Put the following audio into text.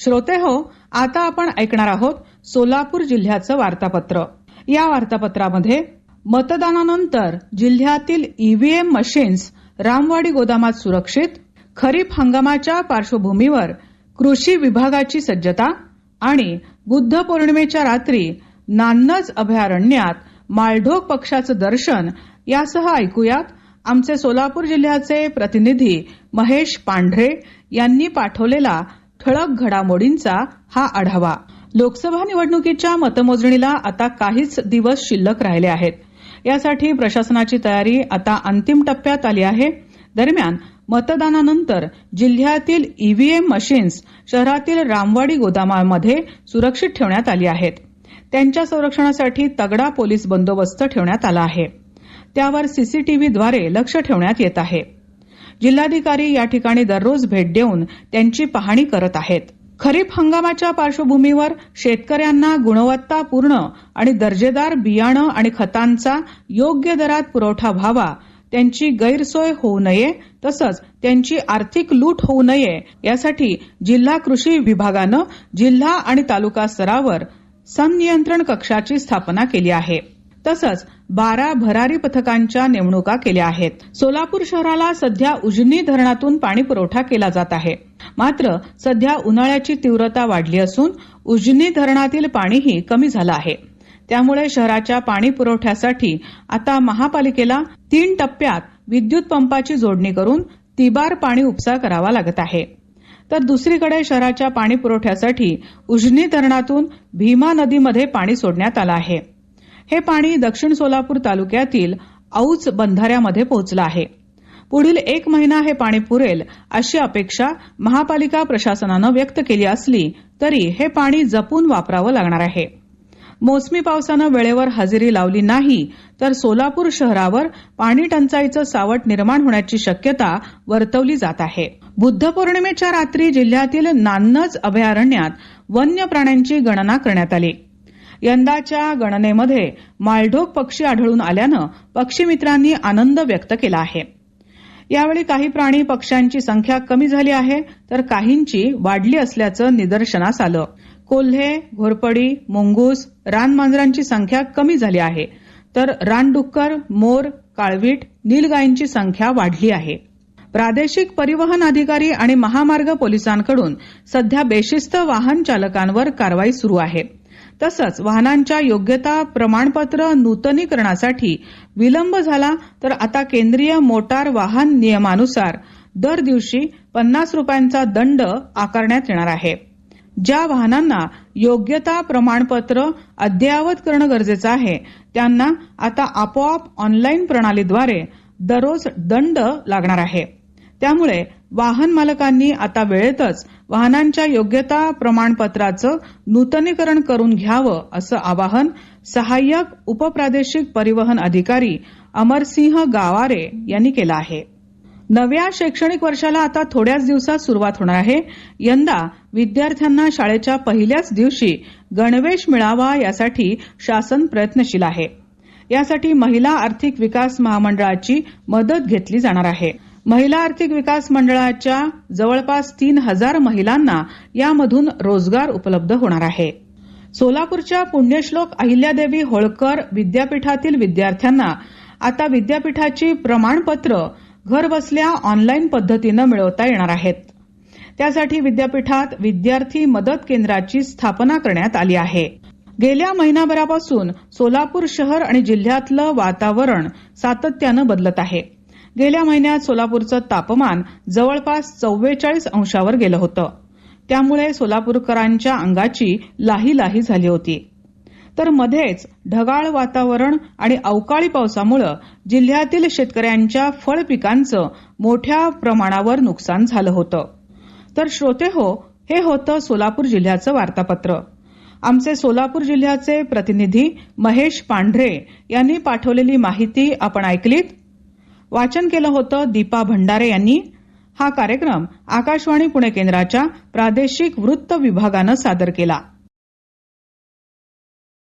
श्रोते हो आता आपण ऐकणार आहोत सोलापूर जिल्ह्याचं वार्तापत्र. या वार्तापत्रामध्ये मतदानानंतर जिल्ह्यातील ईव्हीएम मशीन्स रामवाडी गोदामात सुरक्षित खरीप हंगामाच्या पार्श्वभूमीवर कृषी विभागाची सज्जता आणि बुद्ध पौर्णिमेच्या रात्री नान्नज अभयारण्यात माळढोक पक्षाचं दर्शन यासह ऐकूयात आमचे सोलापूर जिल्ह्याचे प्रतिनिधी महेश पांढरे यांनी पाठवलेला ठळक घडामोडींचा हा आढावा. लोकसभा निवडणुकीच्या मतमोजणीला आता काहीच दिवस शिल्लक राहिले आहेत. यासाठी प्रशासनाची तयारी आता अंतिम टप्प्यात आली आहे. दरम्यान मतदानानंतर जिल्ह्यातील ईव्हीएम मशीन्स शहरातील रामवाडी गोदामामध्ये सुरक्षित ठेवण्यात आली आहेत. त्यांच्या संरक्षणासाठी तगडा पोलीस बंदोबस्त ठेवण्यात आला आहे. त्यावर सीसीटीव्हीद्वारे लक्ष ठेवण्यात येत आहे. जिल्हाधिकारी या ठिकाणी दररोज भेट देऊन त्यांची पाहणी करत आहेत. खरीप हंगामाच्या पार्श्वभूमीवर शेतकऱ्यांना गुणवत्तापूर्ण आणि दर्जेदार बियाणं आणि खतांचा योग्य दरात पुरवठा व्हावा त्यांची गैरसोय होऊ नये तसंच त्यांची आर्थिक लूट होऊ नये यासाठी जिल्हा कृषी विभागानं जिल्हा आणि तालुका स्तरावर संनियंत्रण कक्षाची स्थापना केली आहे. तसंच बारा भरारी पथकांच्या नेमणुका केल्या आहेत. सोलापूर शहराला सध्या उजनी धरणातून पाणी पुरवठा केला जात आहे. मात्र सध्या उन्हाळ्याची तीव्रता वाढली असून उजनी धरणातील पाणीही कमी झालं आहे. त्यामुळे शहराच्या पाणी पुरवठ्यासाठी आता महापालिकेला तीन टप्प्यात विद्युत पंपाची जोडणी करून तिबार पाणी उपसा करावा लागत आहे. तर दुसरीकडे शहराच्या पाणी पुरवठ्यासाठी उजनी धरणातून भीमा नदीमध्ये पाणी सोडण्यात आलं आहे. हे पाणी दक्षिण सोलापूर तालुक्यातील औच बंधाऱ्यामध्ये पोहोचलं आहे. पुढील एक महिना हे पाणी पुरेल अशी अपेक्षा महापालिका प्रशासनानं व्यक्त केली असली तरी हे पाणी जपून वापरावं लागणार आहे. मोसमी पावसानं वेळेवर हजेरी लावली नाही तर सोलापूर शहरावर पाणी टंचाईचं सावट निर्माण होण्याची शक्यता वर्तवली जात आहे. बुद्ध पौर्णिमेच्या रात्री जिल्ह्यातील नान्नज अभयारण्यात वन्य प्राण्यांची गणना करण्यात आली. यंदाच्या गणनेमध्ये माळढोक पक्षी आढळून आल्यानं पक्षीमित्रांनी आनंद व्यक्त केला आहे. यावेळी काही प्राणी पक्ष्यांची संख्या कमी झाली आहे तर काहींची वाढली असल्याचं निदर्शनास आलं. कोल्हे घोरपडी मुंगूस रानमांजरांची संख्या कमी झाली आहे. तर रानडुक्कर मोर काळवीट नीलगायींची संख्या वाढली आहे. प्रादेशिक परिवहन अधिकारी आणि महामार्ग पोलिसांकडून सध्या बेशिस्त वाहन चालकांवर कारवाई सुरू आहे. तसंच वाहनांच्या योग्यता प्रमाणपत्र नूतनीकरणासाठी विलंब झाला तर आता केंद्रीय मोटार वाहन नियमानुसार दर दिवशी पन्नास रुपयांचा दंड आकारण्यात येणार आहे. ज्या वाहनांना योग्यता प्रमाणपत्र अद्ययावत करणं गरजेचं आहे त्यांना आता आपोआप ऑनलाईन प्रणालीद्वारे दररोज दंड लागणार आहे. त्यामुळे वाहन मालकांनी आता वेळेतच वाहनांच्या योग्यता प्रमाणपत्राचं नूतनीकरण करून घ्यावं असं आवाहन सहाय्यक उपप्रादेशिक परिवहन अधिकारी अमरसिंह गावारे यांनी केलं आहे. नव्या शैक्षणिक वर्षाला आता थोड्याच दिवसात सुरुवात होणार आहे. यंदा विद्यार्थ्यांना शाळेच्या पहिल्याच दिवशी गणवेश मिळावा यासाठी शासन प्रयत्नशील आहे. यासाठी महिला आर्थिक विकास महामंडळाची मदत घेतली जाणार आहे. महिला आर्थिक विकास मंडळाच्या जवळपास तीन हजार महिलांना यामधून रोजगार उपलब्ध होणार आहे. सोलापूरच्या पुण्यश्लोक अहिल्यादेवी होळकर विद्यापीठातील विद्यार्थ्यांना आता विद्यापीठाची प्रमाणपत्र घरबसल्या ऑनलाईन पद्धतीनं मिळवता येणार आहेत. त्यासाठी विद्यापीठात विद्यार्थी मदत केंद्राची स्थापना करण्यात आली आहे. गेल्या महिनाभरापासून सोलापूर शहर आणि जिल्ह्यातलं वातावरण सातत्यानं बदलत आहे. गेल्या महिन्यात सोलापूरचं तापमान जवळपास चव्वेचाळीस अंशावर गेलं होतं. त्यामुळे सोलापूरकरांच्या अंगाची लाही लाही झाली होती. तर मध्येच ढगाळ वातावरण आणि अवकाळी पावसामुळे जिल्ह्यातील शेतकऱ्यांच्या फळ पिकांचं मोठ्या प्रमाणावर नुकसान झालं होतं. तर श्रोते हो हे होतं सोलापूर जिल्ह्याचं वार्तापत्र. आमचे सोलापूर जिल्ह्याचे प्रतिनिधी महेश पांढरे यांनी पाठवलेली माहिती आपण ऐकलीत. वाचन केलं होतं दीपा भंडारे यांनी. हा कार्यक्रम आकाशवाणी पुणे केंद्राच्या प्रादेशिक वृत्त विभागानं सादर केला.